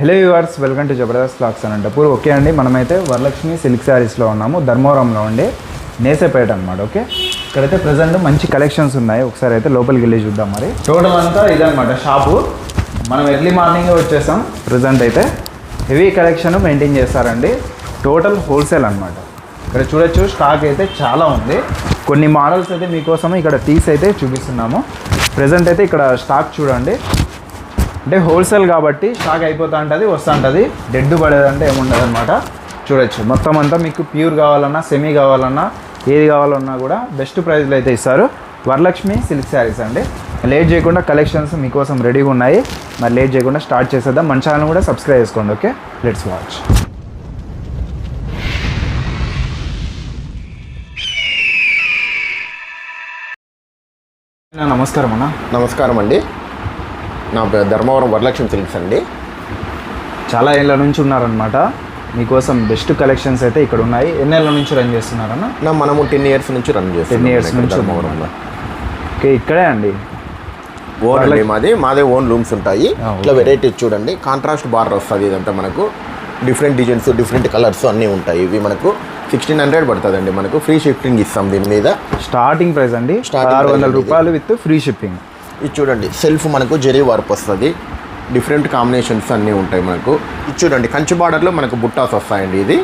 Hello viewers welcome to Jabardasth clocks Anantapur okay అండి మనమైతే Varalakshmi silk శారీస్లో ఉన్నాము ధర్మవరంలో ఉండి నేసేపేట అనమాట ఓకే ఇక్కడైతే ప్రజెంట్ మంచి కలెక్షన్స్ ఉన్నాయి ఒకసారి అయితే లోపలికి వెళ్ళి చూద్దాం మరి. టోటల్ అంతా ఇదనమాట షాపు. మనం ఎర్లీ మార్నింగ్ వచ్చేసాం ప్రజెంట్ అయితే. హెవీ కలెక్షన్ మెయింటైన్ చేస్తారండి. టోటల్ హోల్సేల్ అనమాట ఇక్కడ చూడొచ్చు స్టాక్ అయితే చాలా ఉంది. కొన్ని మోడల్స్ అయితే మీకోసం ఇక్కడ తీసి అయితే చూపిస్తున్నాము. ప్రజెంట్ అయితే ఇక్కడ స్టాక్ చూడండి. అంటే హోల్సేల్ కాబట్టి స్టాక్ అయిపోతా ఉంటుంది వస్తూ ఉంటుంది డెడ్ పడేదంటే ఏముండదు అనమాట చూడొచ్చు. మొత్తం అంతా మీకు ప్యూర్ కావాలన్నా సెమీ కావాలన్నా ఏది కావాలన్నా కూడా బెస్ట్ ప్రైస్లో అయితే ఇస్తారు. వరలక్ష్మి సిల్క్ శారీస్ అండి. లేట్ చేయకుండా కలెక్షన్స్ మీకోసం రెడీగా ఉన్నాయి. మరి లేట్ చేయకుండా స్టార్ట్ చేసేద్దాం. మన ఛానల్ కూడా సబ్స్క్రైబ్ చేసుకోండి ఓకే లెట్స్ వాచ్ నమస్కారం అన్న. నమస్కారం అండి. నా ధర్మవరం వరలక్ష్మి సిల్క్స్ అండి. చాలా ఏళ్ళ నుంచి ఉన్నారనమాట మీకోసం బెస్ట్ కలెక్షన్స్ అయితే ఇక్కడ ఉన్నాయి. ఎన్నేళ్ళ నుంచి రన్ చేస్తున్నారన్న? నా మనము టెన్ ఇయర్స్ నుంచి రన్ చేస్తాం 10 years నుంచి ధర్మవరంలో. ఓకే ఇక్కడే అండి. ఓన్ అండి మాది. మాదే ఓన్ రూమ్స్ ఉంటాయి. ఇట్లా వెరైటీస్ చూడండి. కాంట్రాస్ట్ బార్డర్ వస్తుంది ఇదంతా మనకు. డిఫరెంట్ డిజైన్స్ డిఫరెంట్ కలర్స్ అన్నీ ఉంటాయి. ఇవి మనకు సిక్స్టీన్ హండ్రెడ్ పడుతుందండి మనకు. ఫ్రీ షిఫ్టింగ్ ఇస్తాం దీని మీద. స్టార్టింగ్ ప్రైస్ అండి. ఆరు వందల. రూపాయలు విత్ ఫ్రీ షిప్పింగ్ ఇది చూడండి సెల్ఫ్ మనకు జెరీ వర్క్ వస్తుంది. డిఫరెంట్ కాంబినేషన్స్ అన్నీ ఉంటాయి మనకు. ఇది చూడండి కంచి బార్డర్లో మనకు బుట్టాస్ వస్తాయండి ఇది.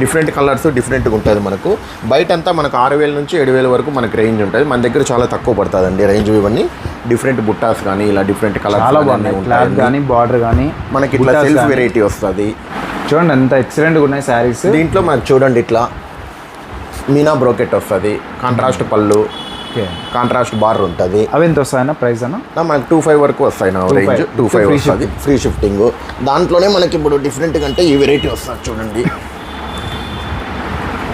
డిఫరెంట్ కలర్స్ డిఫరెంట్గా ఉంటుంది మనకు. బయట అంతా మనకు ఆరు వేల నుంచి ఏడు వేల వరకు మనకు రేంజ్ ఉంటుంది. మన దగ్గర చాలా తక్కువ పడుతుందండి రేంజ్ ఇవన్నీ. డిఫరెంట్ బుట్టాస్ కానీ ఇలా డిఫరెంట్ కలర్స్ చాలా బాగున్నాయి. క్లాత్ కానీ బార్డర్ కానీ మనకి ఇట్లా సెల్ఫ్ వెరైటీ వస్తుంది. చూడండి ఎంత ఎక్సలెంట్గా ఉన్నాయి శారీస్ దీంట్లో మనకు చూడండి ఇట్లా మీనా బ్రోకెట్ వస్తుంది. కాంట్రాస్ట్ పళ్ళు ఓకే కాంట్రాస్ట్ బార్ ఉంటుంది. అవి ఎంత వస్తాయన్న ప్రైస్ అన్న? మనకు టూ ఫైవ్ వరకు వస్తాయి నా 2.5. రేంజ్ టూ ఫైవ్ వస్తుంది. ఫ్రీ షిఫ్టింగ్ దాంట్లోనే మనకి ఇప్పుడు డిఫరెంట్ అంటే ఈ వెరైటీ వస్తుంది చూడండి.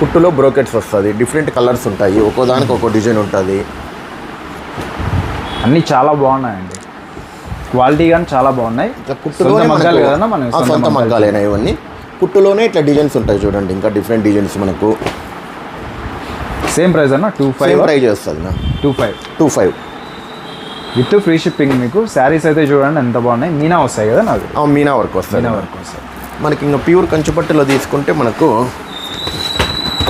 కుట్టులో బ్రోకెట్స్ వస్తుంది. డిఫరెంట్ కలర్స్ ఉంటాయి. ఒక్కో దానికి ఒక్కో డిజైన్ ఉంటుంది. అన్నీ చాలా బాగున్నాయండి. క్వాలిటీ కానీ చాలా బాగున్నాయి. కుట్టులోనే మగ్గాలు మనం సొంత మగ్గాలేనా ఇవన్నీ. కుట్టులోనే ఇట్లా డిజైన్స్ ఉంటాయి చూడండి. ఇంకా డిఫరెంట్ డిజైన్స్ మనకు. సేమ్ ప్రైస్ అన్న? టూ ఫైవ్ ప్రైజ్ వస్తుంది two five two five with free shipping మీకు శారీస్ అయితే చూడండి ఎంత బాగున్నాయి. మీనా వస్తాయి కదా నాకు మీనా వర్క్ వస్తుంది మీనా వర్క్ వస్తాయి. మనకి ఇంకా ప్యూర్ కంచిపట్టులో తీసుకుంటే మనకు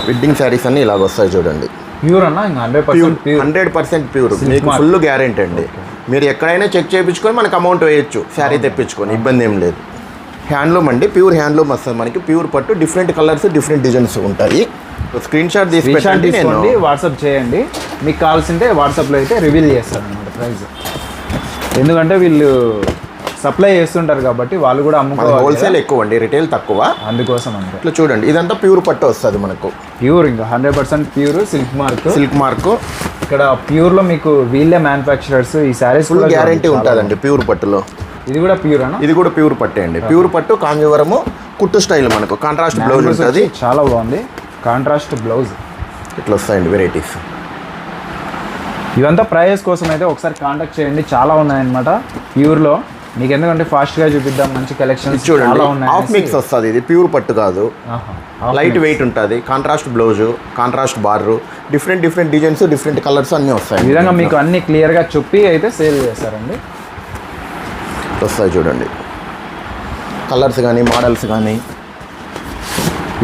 వెడ్డింగ్ శారీస్ అన్నీ ఇలాగ వస్తాయి చూడండి. ప్యూర్ అన్న? ఇంకా hundred pure percent pure hundred percent pure మీకు. ఫుల్ గ్యారెంటీ అండి. మీరు ఎక్కడైనా చెక్ చేయించుకొని మనకు అమౌంట్ వేయచ్చు. శారీ తెప్పించుకొని ఇబ్బంది ఏం లేదు. హ్యాండ్లూమ్ అండి ప్యూర్ హ్యాండ్లూమ్ వస్తుంది మనకి. ప్యూర్ పట్టు డిఫరెంట్ కలర్స్ డిఫరెంట్ డిజైన్స్ ఉంటాయి. స్క్రీన్ షాట్ తీసి నేను తీసుకోండి వాట్సాప్ చేయండి. మీకు కావాల్సింటే వాట్సాప్లో అయితే రివీల్ చేస్తారు అనమాట ప్రైస్ ఎందుకంటే వీళ్ళు సప్లై చేస్తుంటారు కాబట్టి వాళ్ళు కూడా అమ్ముకోవాలి హోల్సేల్. ఎక్కువ అండి రిటైల్ తక్కువ. అందుకోసం అంటే ఇట్లా చూడండి ఇదంతా ప్యూర్ పట్టు వస్తుంది మనకు. ప్యూర్ ఇంకా hundred percent pure silk mark silk mark ఇక్కడ ప్యూర్లో మీకు వీళ్ళే మ్యానుఫ్యాక్చరర్స్ ఈ శారీస్ ఫుల్ గ్యారంటీ ఉంటుందండి ప్యూర్ పట్టులో. ఇది కూడా ప్యూర్ అన్న ఇది కూడా ప్యూర్ పట్టే అండి. ప్యూర్ పట్టు కాంజీవరము కుట్టు స్టైల్ మనకు. కాంట్రాస్ట్ బ్లౌజ్ ఉంటుంది. చాలా బాగుంది. Contrast blouse. ఇట్లా వస్తాయండి వెరైటీస్? ఇవంతా ప్రైజెస్ కోసం అయితే ఒకసారి కాంటాక్ట్ చేయండి. చాలా ఉన్నాయన్నమాట. ప్యూర్లో మీకు ఎందుకంటే ఫాస్ట్గా చూపిద్దాం మంచి కలెక్షన్స్ చూడండి హాఫ్ మిక్స్ వస్తుంది ఇది ప్యూర్ పట్టు కాదు. లైట్ వెయిట్ ఉంటుంది contrast blouse contrast bar different different designs different colours అన్నీ ఈ వస్తాయి విధంగా మీకు అన్ని క్లియర్గా చెప్పి అయితే సేల్ చేస్తారండి. వస్తాయి చూడండి. కలర్స్ కానీ మోడల్స్ కానీ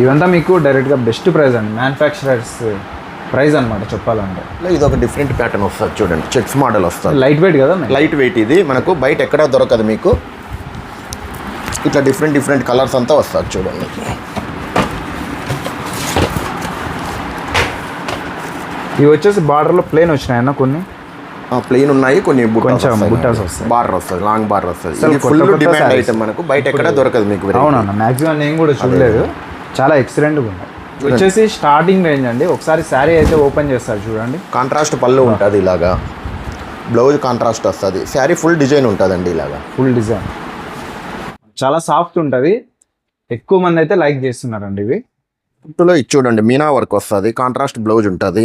ఇవంతా మీకు డైరెక్ట్గా బెస్ట్ ప్రైస్ అండి. మ్యానుఫ్యాక్చరర్స్ ప్రైస్ అనమాట చెప్పాలంటే. ఇది ఒక డిఫరెంట్ ప్యాటర్న్ వస్తుంది చూడండి. చెక్స్ మోడల్ వస్తుంది. లైట్ వెయిట్ కదా లైట్ వెయిట్ ఇది. మనకు బయట ఎక్కడా దొరకదు మీకు. ఇట్లా డిఫరెంట్ డిఫరెంట్ కలర్స్ అంతా వస్తుంది చూడండి. ఇవి వచ్చేసి బార్డర్లో ప్లేన్ వచ్చినాయన్న కొన్ని? ప్లెయిన్ ఉన్నాయి కొన్ని కొంచెం బుట్టాస్ వస్తాయి. బార్ వస్తుంది లాంగ్ బార్ వస్తుంది. Full demand. ఐటమ్ మనకు. బయట ఎక్కడా దొరకదు మీకు. అవునన్న మ్యాక్సిమం నేను కూడా చూడలేదు. చాలా ఎక్సలెంట్గా ఉన్నాయి. వచ్చేసి స్టార్టింగ్ రేంజ్ అండి. ఒకసారి శారీ అయితే ఓపెన్ చేస్తారు చూడండి. కాంట్రాస్ట్ పళ్ళు ఉంటుంది ఇలాగా. బ్లౌజ్ కాంట్రాస్ట్ వస్తుంది. శారీ ఫుల్ డిజైన్ ఉంటుందండి ఇలాగా. ఫుల్ డిజైన్ చాలా సాఫ్ట్ ఉంటుంది. ఎక్కువ మంది అయితే లైక్ చేస్తున్నారండి ఇవి. పుట్టులో ఇది చూడండి మీనా వర్క్ వస్తుంది. కాంట్రాస్ట్ బ్లౌజ్ ఉంటుంది.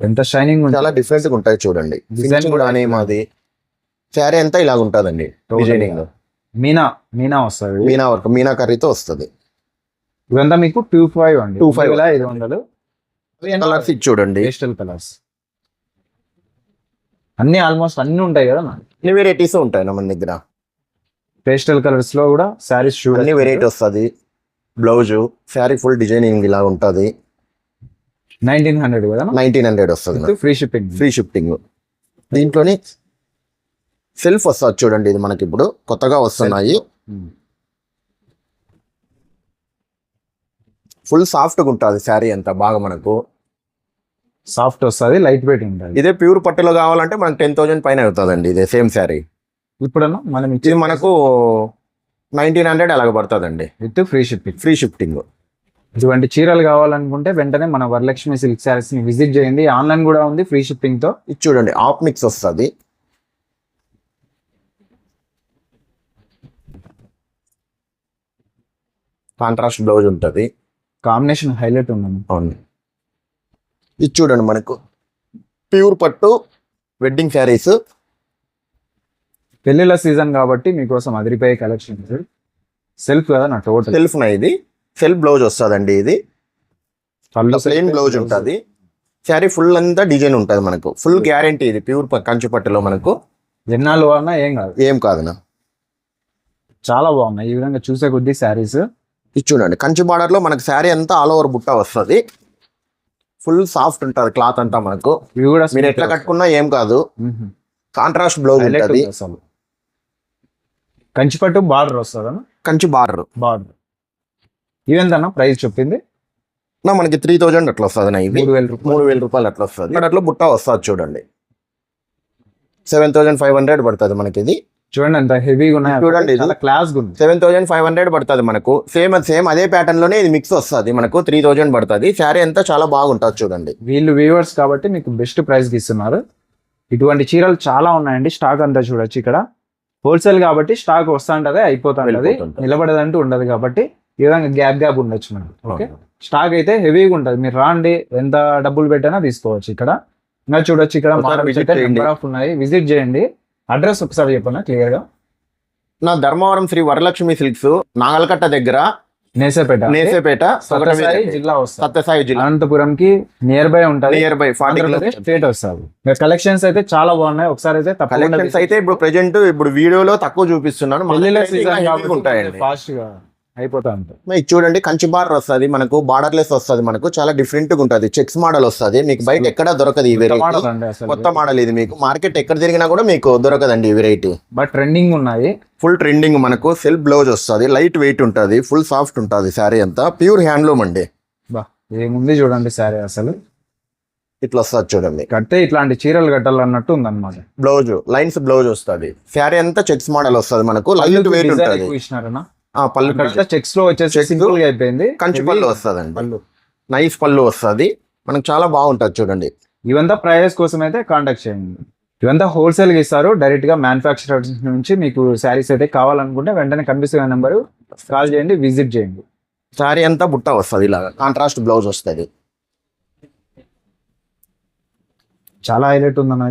ఎంత షైనింగ్ ఉంటుంది. చాలా డిఫరెంట్గా ఉంటాయి చూడండి. డిజైన్ కూడా అనే మాది. శారీ అంతా ఇలాగ ఉంటుందండి డిజైనింగ్ మీనా మీనా వస్తుంది. మీనా వర్క్ మీనా కర్రీతో వస్తుంది. ఇవంతా మీకు టూ ఫైవ్ అండి. 2.5. వేల ఐదు వందలు. కలర్స్ ఇది చూడండి. పేస్టల్ కలర్స్ అన్ని ఆల్మోస్ట్ అన్ని ఉంటాయి కదా అన్ని వెరైటీస్ ఉంటాయి మన దగ్గర. పేస్టల్ కలర్స్లో కూడా శారీస్ అన్ని చూడండి వెరైటీ వస్తుంది. బ్లౌజు శారీ ఫుల్ డిజైనింగ్ ఇలా ఉంటుంది. నైన్టీన్ హండ్రెడ్ కదా నైన్టీన్ హండ్రెడ్ వస్తుంది ఫ్రీ షిప్పింగ్ ఫ్రీ షిఫ్టింగ్ దీంట్లోని సెల్ఫ్ వస్తుంది చూడండి ఇది మనకి ఇప్పుడు. కొత్తగా వస్తున్నాయి. ఫుల్ సాఫ్ట్గా ఉంటుంది శారీ అంతా బాగా మనకు. సాఫ్ట్ వస్తుంది లైట్ వెయిట్ ఉంటుంది. ఇదే ప్యూర్ పట్టులో కావాలంటే మనకు టెన్ థౌజండ్ పైన అవుతుందండి ఇదే సేమ్ శారీ. ఇప్పుడన్నా మనం ఇది మనకు నైన్టీన్ హండ్రెడ్ అలాగ పడుతుందండి. With free shipping. Free shipping ఇటువంటి చీరలు కావాలనుకుంటే వెంటనే మన వరలక్ష్మి సిల్క్ శారీస్ని విజిట్ చేయండి. ఆన్లైన్ కూడా ఉంది ఫ్రీ షిప్పింగ్తో ఇది చూడండి ఆఫ్ మిక్స్ వస్తుంది. కాంట్రాస్ట్ బ్లౌజ్ ఉంటుంది. కాంబినేషన్ హైలైట్ ఉన్నాను అవును. ఇది చూడండి మనకు. ప్యూర్ పట్టు వెడ్డింగ్ శారీస్ పెళ్ళిళ్ళ సీజన్ కాబట్టి మీకోసం అదిరిపోయే కలెక్షన్ సెల్ఫ్ కదా నా టోటల్ సెల్ఫ్ నా ఇది. సెల్ఫ్ బ్లౌజ్ వస్తుందండి ఇది. ప్లెయిన్ బ్లౌజ్ ఉంటుంది. శారీ ఫుల్ అంతా డిజైన్ ఉంటుంది మనకు. ఫుల్ గ్యారంటీ ఇది ప్యూర్ కంచు పట్టులో మనకు. ఎన్నాళ్ళు అన్నా ఏం కాదు. ఏం కాదునా? చాలా బాగున్నాయి. ఈ విధంగా చూసే కొద్దీ శారీస్ ఇది చూడండి. కంచి బార్డర్లో మనకు శారీ అంతా ఆల్ ఓవర్ బుట్ట వస్తుంది. ఫుల్ సాఫ్ట్ ఉంటుంది క్లాత్ అంతా మనకు. మీరు ఎట్లా కట్టుకున్నా ఏం కాదు. కాంట్రాస్ట్ బ్లౌజ్ ఉంటుంది. ఉంది అసలు కంచిపట్టు బార్డర్ వస్తుందా? కంచి బార్డర్ బార్డర్ ఇవెంతన్నా ప్రైస్ చెప్పింది? మనకి త్రీ థౌజండ్ అట్లా వస్తుంది ఇది. మూడు వేల రూపాయలు. అట్లా వస్తుంది. అట్లా బుట్ట వస్తుంది చూడండి. సెవెన్ థౌజండ్ ఫైవ్ హండ్రెడ్ పడుతుంది మనకి ఇది. చూడండి ఎంత హెవీగా ఉన్నాయి. చూడండి. చాలా క్లాస్ ఉంది. సెవెన్ థౌజండ్ ఫైవ్ హండ్రెడ్ పడుతుంది మనకు. సేమ్ సేమ్ అదే ప్యాటర్న్లోనే ఇది మిక్స్ వస్తుంది మనకు. త్రీ థౌజండ్ పడుతుంది. శారీ అంతా చాలా బాగుంటుంది చూడండి. వీళ్ళు వ్యూవర్స్ కాబట్టి మీకు బెస్ట్ ప్రైస్కి ఇస్తున్నారు. ఇటువంటి చీరలు చాలా ఉన్నాయండి. స్టాక్ అంతా చూడొచ్చు ఇక్కడ. హోల్సేల్ కాబట్టి స్టాక్ వస్తుంటది అయిపోతుంటది. నిలబడదంటూ ఉండదు కాబట్టి ఈ విధంగా గ్యాప్ గ్యాప్ ఉండొచ్చు మనకి. ఓకే స్టాక్ అయితే హెవీగా ఉంటుంది. మీరు రాండి ఎంత డబ్బులు పెట్టైనా తీసుకోవచ్చు ఇక్కడ. ఇంకా చూడొచ్చు ఇక్కడ. ఉన్నాయి. విజిట్ చేయండి. అడ్రస్ ఒకసారి చెప్పండి క్లియర్గా? నా ధర్మవరం శ్రీ వరలక్ష్మి సిల్క్స్ నాగల్కట్ట దగ్గర నేసేపేట. నేసేపేట సత్యసాయి జిల్లా వస్తుంది. సత్యసాయి జిల్లా. అనంతపురం కి నియర్ బై ఉంటుంది నియర్ బై ఫార్టీ స్టేట్ వస్తుంది. కలెక్షన్స్ అయితే చాలా బాగున్నాయి. ఒకసారి అయితే కలెక్షన్స్ అయితే ఇప్పుడు ప్రెజెంట్ ఇప్పుడు వీడియోలో తక్కువ చూపిస్తున్నాను. ఉంటాయండి. ఫాస్ట్గా. అయిపోతా ఉంటాయి ఇది చూడండి కంచి బార్డర్ వస్తుంది మనకు బార్డర్లెస్ వస్తుంది మనకు చాలా డిఫరెంట్గా ఉంటుంది. చెక్స్ మోడల్ వస్తుంది. మీకు బయట ఎక్కడ దొరకదు ఈ వెరైటీ కొత్త మోడల్ ఇది మీకు. మార్కెట్ ఎక్కడ తిరిగినా కూడా మీకు దొరకదండి ఈ వెరైటీ బట్ ట్రెండింగ్ ఉన్నాయి. ఫుల్ ట్రెండింగ్ మనకు. సెల్ఫ్ బ్లౌజ్ వస్తుంది. లైట్ వెయిట్ ఉంటుంది. ఫుల్ సాఫ్ట్ ఉంటుంది శారీ అంతా. ప్యూర్ హ్యాండ్లూమ్ అండి. బా ఏముంది చూడండి సారీ అసలు. ఇట్లా వస్తుంది చూడండి. కట్టే ఇట్లాంటి చీరలు కట్టాలన్నట్టు ఉందన్నమాట. బ్లౌజ్ లైన్స్ బ్లౌజ్ వస్తుంది. శారీ అంతా చెక్స్ మోడల్ వస్తుంది మనకు. లైట్ వెయిట్ ఉంటుంది. పళ్ళు ఇక్కడ చెక్స్లో వచ్చేసి. సింపుల్గా అయిపోయింది. కంచి పళ్ళు వస్తుందండి. పళ్ళు. నైస్ పళ్ళు వస్తుంది. మనకు చాలా బాగుంటుంది చూడండి. ఇవంతా ప్రైజెస్ కోసం అయితే కాంటాక్ట్ చేయండి. ఇవంతా హోల్సేల్గా ఇస్తారు. డైరెక్ట్గా మ్యానుఫాక్చరర్స్ నుంచి మీకు శారీస్ అయితే కావాలనుకుంటే వెంటనే కనిపిస్తున్న నెంబర్ కాల్ చేయండి విజిట్ చేయండి. శారీ అంతా బుట్ట వస్తుంది ఇలాగా. కాంట్రాస్ట్ బ్లౌజ్ వస్తుంది. చాలా హైలైట్ ఉందన్న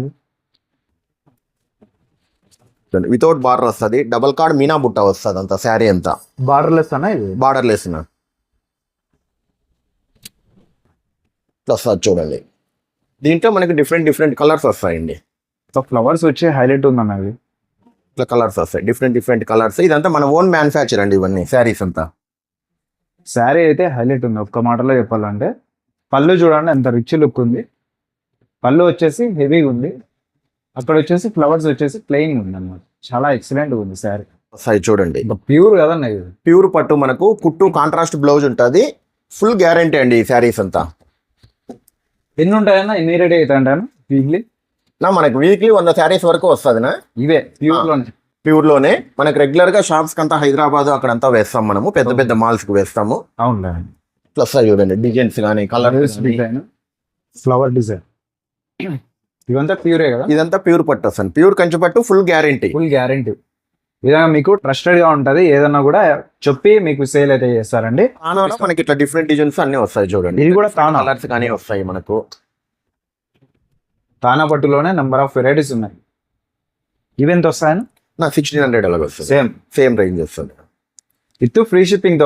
అది వితౌట్ బార్డర్ వస్తుంది. డబల్ కార్డ్ మీనా బుట్ట వస్తుంది అంత శారీ అంతా. బార్డర్లెస్ అన్న ఇది? బార్డర్ లేసిన ఇట్లా వస్తుంది చూడండి. దీంట్లో మనకి డిఫరెంట్ డిఫరెంట్ కలర్స్ వస్తాయండి. ఫ్లవర్స్ వచ్చి హైలైట్ ఉందన్న అది ఇట్లా కలర్స్ వస్తాయి. డిఫరెంట్ డిఫరెంట్ కలర్స్ ఇదంతా మన ఓన్ మ్యానుఫ్యాక్చర్ అండి ఇవన్నీ శారీస్ అంతా. శారీ అయితే హైలైట్ ఉంది. ఒక్క మాటలో చెప్పాలంటే. పళ్ళు చూడండి ఎంత రిచ్ లుక్ ఉంది. పళ్ళు వచ్చేసి హెవీగా ఉంది. అక్కడ వచ్చేసి ఫ్లవర్స్ వచ్చేసి ప్లెయిన్ ఉంది అన్నమాట చాలా ఎక్సలెంట్ ఉంది శారీ వస్తాయి చూడండి. ప్యూర్ కదన్న ఇది. ప్యూర్ పట్టు మనకు కుట్టు కాంట్రాస్ట్ బ్లౌజ్ ఉంటుంది. ఫుల్ గ్యారంటీ అండి ఈ శారీస్ అంతా. ఎన్ని ఉంటాయన్న? ఎన్ని రెడీ అవుతాయంటాను వీక్లీ నా మనకు వీక్లీ వంద శారీస్ వరకు వస్తుందినా? ఇవే ప్యూర్లోనే. ప్యూర్లోనే. మనకు రెగ్యులర్గా షాప్స్ కంతా హైదరాబాద్ అక్కడంతా వేస్తాం మనము. పెద్ద పెద్ద మాల్స్కి వేస్తాము. అవునులే. ప్లస్ చూడండి డిజైన్స్ కానీ కలర్స్ డిజైన్ ఫ్లవర్ డిజైన్ ఇవంతా ప్యూరే కదా? ఇదంతా ప్యూర్ పట్టు వస్తుంది ప్యూర్ కంచి పట్టు ఫుల్ గ్యారంటీ ఫుల్ గ్యారంటీ విధంగా మీకు ట్రస్టెడ్గా ఉంటది. ఏదన్నా కూడా చెప్పి మీకు సేల్ అయితే చేస్తారండి. మనకి ఇట్లా డిఫరెంట్ డిజైన్స్ అన్ని వస్తాయి చూడండి. ఇది కూడా తానా. కలర్స్ కానీ వస్తాయి మనకు. తానా పట్టులోనే నెంబర్ ఆఫ్ వెరైటీస్ ఉన్నాయి. ఇవి ఎంత వస్తాయని? నా సిక్స్టీన్ హండ్రెడ్ అలాగ వస్తుంది. సేమ్ సేమ్ రేంజ్ వస్తుంది. విత్ ఫ్రీ షిప్పింగ్తో.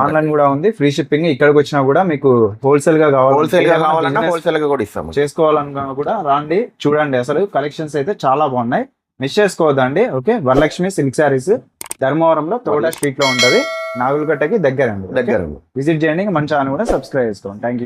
ఆన్లైన్ కూడా ఉంది. ఫ్రీ షిప్పింగ్ ఇక్కడికి వచ్చినా కూడా మీకు హోల్సేల్గా కావాలి హోల్సేల్గా కావాలన్నా హోల్సేల్గా కూడా ఇస్తాము. చేసుకోవాలన్నా కూడా రాండి. చూడండి అసలు కలెక్షన్స్ అయితే చాలా బాగున్నాయి. మిస్ చేసుకోవద్దండి ఓకే? వరలక్ష్మి సిల్క్ శారీస్ ధర్మవరంలో తోట స్ట్రీట్లో ఉంటది. నాగులకట్టకి దగ్గర దగ్గర విజిట్ చేయండి మన ఛానల్ కూడా సబ్స్క్రైబ్ చేసుకోండి. Thank you